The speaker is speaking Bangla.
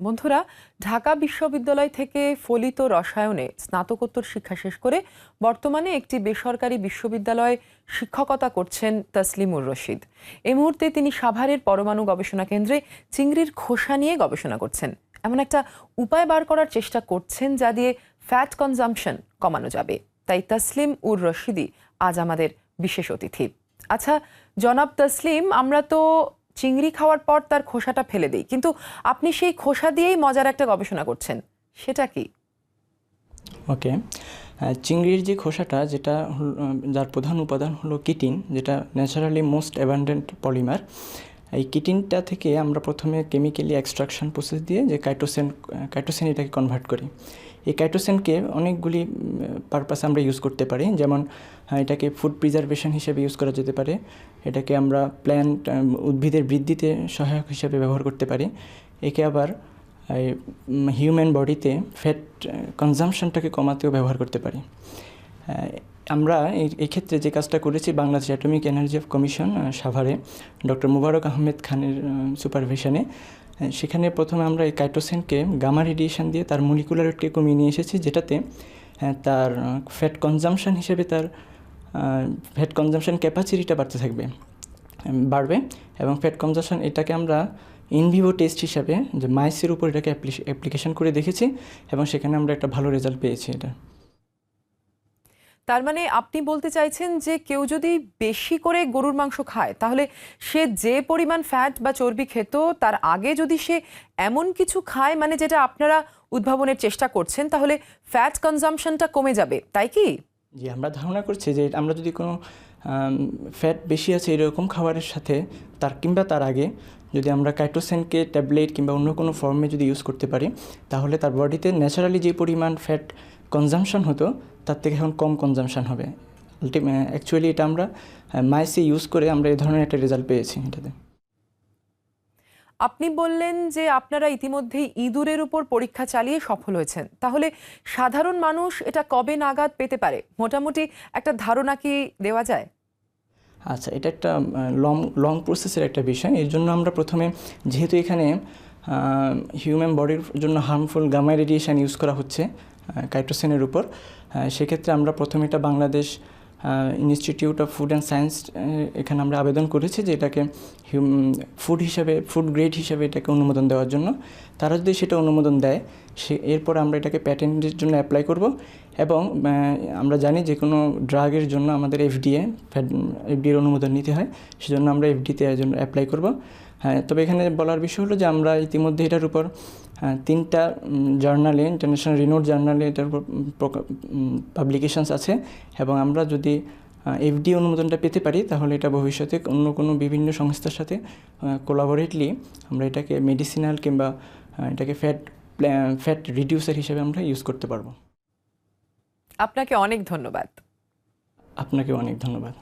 বন্ধুরা, ঢাকা বিশ্ববিদ্যালয় থেকে ফলিত রসায়নে স্নাতকোত্তর শিক্ষা শেষ করে বর্তমানে একটি বেসরকারি বিশ্ববিদ্যালয়ে শিক্ষকতা করছেন তসলিমুর রশিদ। এ মুহূর্তে তিনি সাভারের পরমাণু গবেষণা কেন্দ্রে চিংড়ির খোসা নিয়ে গবেষণা করছেন। এমন একটা উপায় বার করার চেষ্টা করছেন যা দিয়ে ফ্যাট কনজাম্পশন কমানো যাবে। তাই তসলিম উর রশিদি আজ আমাদের বিশেষ অতিথি। আচ্ছা জনাব তসলিম, আমরা তো চিংড়ি খাওয়ার পর তার খোসাটা ফেলে দিই। কিন্তু আপনি সেই খোসা দিয়েই মজার একটা গবেষণা করছেন। সেটা কি? ওকে। চিংড়ির যে খোসাটা, যেটা যার প্রধান উপাদান হলো কিটিন, যেটা ন্যাচারালি মোস্ট অ্যাবান্ডেন্ট পলিমার। এই কিটিনটা থেকে আমরা প্রথমে কেমিক্যালি এক্সট্রাকশন প্রসেস দিয়ে যে কাইটোসেন কাইটোসেন এটাকে কনভার্ট করি। এই কাইটোসেনকে অনেকগুলি পারপাসে আমরা ইউজ করতে পারি। যেমন এটাকে ফুড প্রিজার্ভেশন হিসেবে ইউজ করা যেতে পারে। এটাকে আমরা প্ল্যান্ট উদ্ভিদের বৃদ্ধিতে সহায়ক হিসেবে ব্যবহার করতে পারি। একে আবার হিউম্যান বডিতে ফ্যাট কনজামশনটাকে কমাতেও ব্যবহার করতে পারি। আমরা এই ক্ষেত্রে যে কাজটা করেছি Bangladesh atomic energy of commission সাভারে, ডক্টর মুবারক আহমেদ খানের সুপারভিশনে সেখানে প্রথমে আমরা এই কাইটোসেনকে গামা রেডিয়েশন দিয়ে তার মলিকুলারিটি কমিয়ে নিয়ে এসেছি, যেটাতে তার ফ্যাট কনজামশন হিসেবে তার ফ্যাট কনজামশন ক্যাপাসিটিটা বাড়তে থাকবে বাড়বে এবং ফ্যাট কনজামশন এটাকে আমরা ইনভিভো টেস্ট হিসাবে যে মাইসের উপর এটাকে অ্যাপ্লিকেশন করে দেখেছি এবং সেখানে আমরা একটা ভালো রেজাল্ট পেয়েছি এটা। তার মানে আপনি বলতে চাইছেন যে কেউ যদি বেশি করে গরুর মাংস খায়, তাহলে সে যে পরিমাণ ফ্যাট বা চর্বি খেত, তার আগে যদি সে এমন কিছু খায় মানে যেটা আপনারা উদ্ভাবনের চেষ্টা করছেন, তাহলে ফ্যাট কনজামশনটা কমে যাবে, তাই কি? জি, আমরা ধারণা করছি যে আমরা যদি কোনো ফ্যাট বেশি আছে এরকম খাবারের সাথে, তার কিংবা তার আগে যদি আমরা কাইটোসেনকে ট্যাবলেট কিংবা অন্য কোনো ফর্মে যদি ইউজ করতে পারি, তাহলে তার বডিতে ন্যাচারালি যে পরিমাণ ফ্যাট কনজামশন হতো তার থেকে এখন কম কনজামশান হবে। অ্যাকচুয়ালি এটা আমরা মাইসে ইউজ করে আমরা এই ধরনের একটা রেজাল্ট পেয়েছি এটাতে। আপনি বললেন যে আপনারা ইতিমধ্যেই ইঁদুরের উপর পরীক্ষা চালিয়ে সফল হয়েছেন। তাহলে সাধারণ মানুষ এটা কবে নাগাদ পেতে পারে? মোটামুটি একটা ধারণা কি দেওয়া যায়? আচ্ছা এটা একটা লং লং প্রসেসের একটা বিষয়। এর জন্য আমরা প্রথমে যেহেতু এখানে হিউম্যান বডির জন্য হার্মফুল গামা রেডিয়েশন ইউজ করা হচ্ছে কাইটোসেনের উপর। সেক্ষেত্রে আমরা প্রথমে এটা Bangladesh institute of food and science এখানে আমরা আবেদন করেছি যে এটাকে ফুড হিসাবে ফুড গ্রেড হিসাবে এটাকে অনুমোদন দেওয়ার জন্য। তারা যদি সেটা অনুমোদন দেয় সে এরপর আমরা এটাকে প্যাটেন্টের জন্য অ্যাপ্লাই করব এবং আমরা জানি যে কোনো ড্রাগের জন্য আমাদের এফডিএ এফডিএর অনুমোদন নিতে হয় সেজন্য আমরা এফডিতে জন্য অ্যাপ্লাই করব। হ্যাঁ তবে এখানে বলার বিষয় হলো যে আমরা ইতিমধ্যে এটার উপর আহ, তিনটা জার্নালে ইন্টারন্যাশনাল রিনোড জার্নালে এটার উপর পাবলিকেশনস আছে এবং আমরা যদি এফডি অনুমোদনটা পেতে পারি তাহলে এটা ভবিষ্যতে অন্য কোনো বিভিন্ন সংস্থার সাথে কোলাবোরেটলি আমরা এটাকে মেডিসিনাল কিংবা এটাকে ফ্যাট ফ্যাট রিডিউসার হিসেবে আমরা ইউজ করতে পারব। আপনাকে অনেক ধন্যবাদ। আপনাকে অনেক ধন্যবাদ।